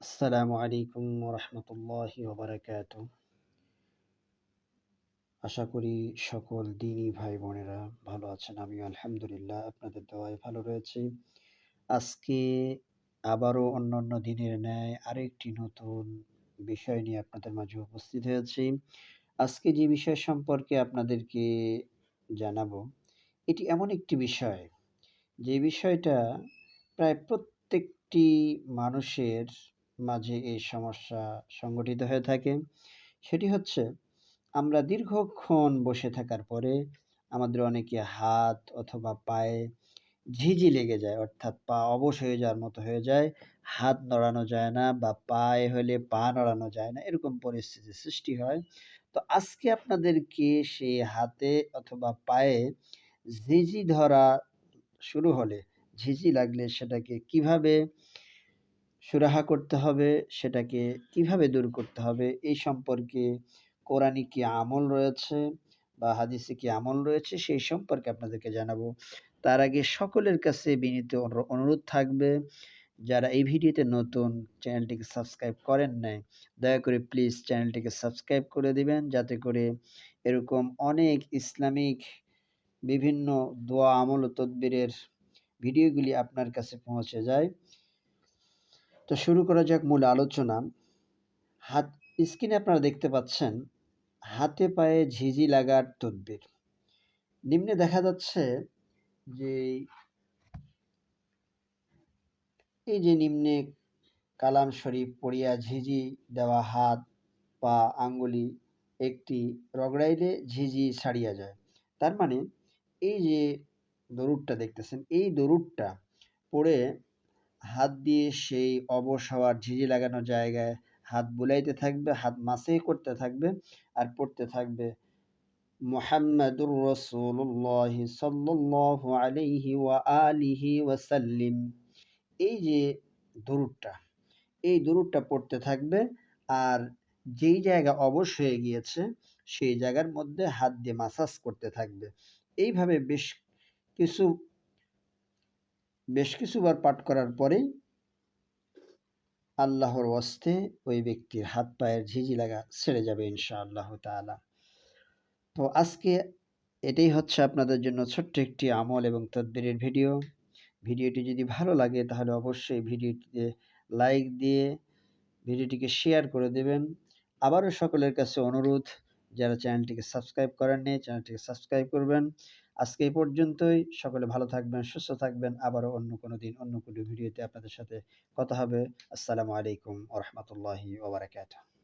আসসালামু আলাইকুম রহমতুল্লাহি ওবরাকাত আশা করি সকল দিনী ভাই বোনেরা ভালো আছেন। আমি আলহামদুলিল্লাহ, আপনাদের দোয়ায় ভালো রয়েছি। আজকে আবারও অন্যান্য দিনের ন্যায় আরেকটি নতুন বিষয় নিয়ে আপনাদের মাঝে উপস্থিত হয়েছি। আজকে যে বিষয় সম্পর্কে আপনাদেরকে জানাব, এটি এমন একটি বিষয়, যে বিষয়টা প্রায় প্রত্যেকটি মানুষের মাঝে এই সমস্যা সংগঠিত হয়ে থাকে। সেটি হচ্ছে, আমরা দীর্ঘক্ষণ বসে থাকার পরে আমাদের অনেকে হাত অথবা পায়ে ঝিঝি লেগে যায়, অর্থাৎ পা অবশ হয়ে যাওয়ার মতো হয়ে যায়। হাত নড়ানো যায় না বা পায়ে হলে পা নড়ানো যায় না, এরকম পরিস্থিতির সৃষ্টি হয়। তো আজকে আপনাদেরকে সে হাতে অথবা পায়ে ঝিঝি ধরা শুরু হলে, ঝিঝি লাগলে সেটাকে কীভাবে সুরাহা করতে হবে, সেটাকে কীভাবে দূর করতে হবে? এই সম্পর্কে কোরআনে কি আমল রয়েছে বা হাদিসে কি আমল রয়েছে, সেই সম্পর্কে আপনাদেরকে জানাব। তার আগে সকলের কাছে বিনীত অনুরোধ থাকবে, যারা এই ভিডিওতে নতুন চ্যানেলটিকে সাবস্ক্রাইব করেন নাই, দয়া করে প্লিজ চ্যানেলটিকে সাবস্ক্রাইব করে দিবেন, যাতে করে এরকম অনেক ইসলামিক বিভিন্ন দোয়া আমল ও তদবিরের ভিডিওগুলি আপনার কাছে পৌঁছে যায়। তো শুরু করা যাক মূল আলোচনা। হাত, স্ক্রিনে আপনারা দেখতে পাচ্ছেন, হাতে পায়ে ঝিঝি লাগার তদ্বির। নিম্নে দেখা যাচ্ছে যে, এই যে নিম্নে কালাম শরীফ পড়িয়া ঝিঝি দেওয়া হাত, পা, আঙ্গুলি একটি রগড়াইলে ঝিঝি ছাড়িয়া যায়। তার মানে এই যে দরুদটা দেখতেছেন, এই দরুদটা পড়ে হাত দিয়ে সেই অবশ হওয়ার ঝিঝি লাগানো জায়গায় হাত বুলাইতে থাকবে, হাত মাসে করতে থাকবে আর পড়তে থাকবে। মুহাম্মাদুর রসুল্লাহ সাল্লাহ আলাইহি ওয়া আলিহি ওয়াসাল্লিম। এই যে দরুদটা, এই দরুদটা পড়তে থাকবে আর যেই জায়গা অবশ হয়ে গিয়েছে সেই জায়গার মধ্যে হাত দিয়ে মাসাজ করতে থাকবে। এইভাবে বেশ কিছু বেশ কিছুবার পাঠ করার পরেই আল্লাহর অস্তে ওই ব্যক্তির হাত পায়ের ঝিঝি লাগা ছেড়ে যাবে ইনশা আল্লাহ তালা তো আজকে এটাই হচ্ছে আপনাদের জন্য ছোট্ট একটি আমল এবং তদ্বিরের ভিডিও। ভিডিওটি যদি ভালো লাগে তাহলে অবশ্যই ভিডিওটিতে লাইক দিয়ে ভিডিওটিকে শেয়ার করে দেবেন। আবারও সকলের কাছে অনুরোধ যারা চ্যানেলটিকে সাবস্ক্রাইব করেননি চ্যানেলটিকে সাবস্ক্রাইব করবেন। আজকে এই পর্যন্তই। সকলে ভালো থাকবেন, সুস্থ থাকবেন। আবারও অন্য কোনো দিন, অন্য কোনো ভিডিওতে আপনাদের সাথে কথা হবে। আসসালামু আলাইকুম ওরহমতুল্লাহি ওবরাকাতুহ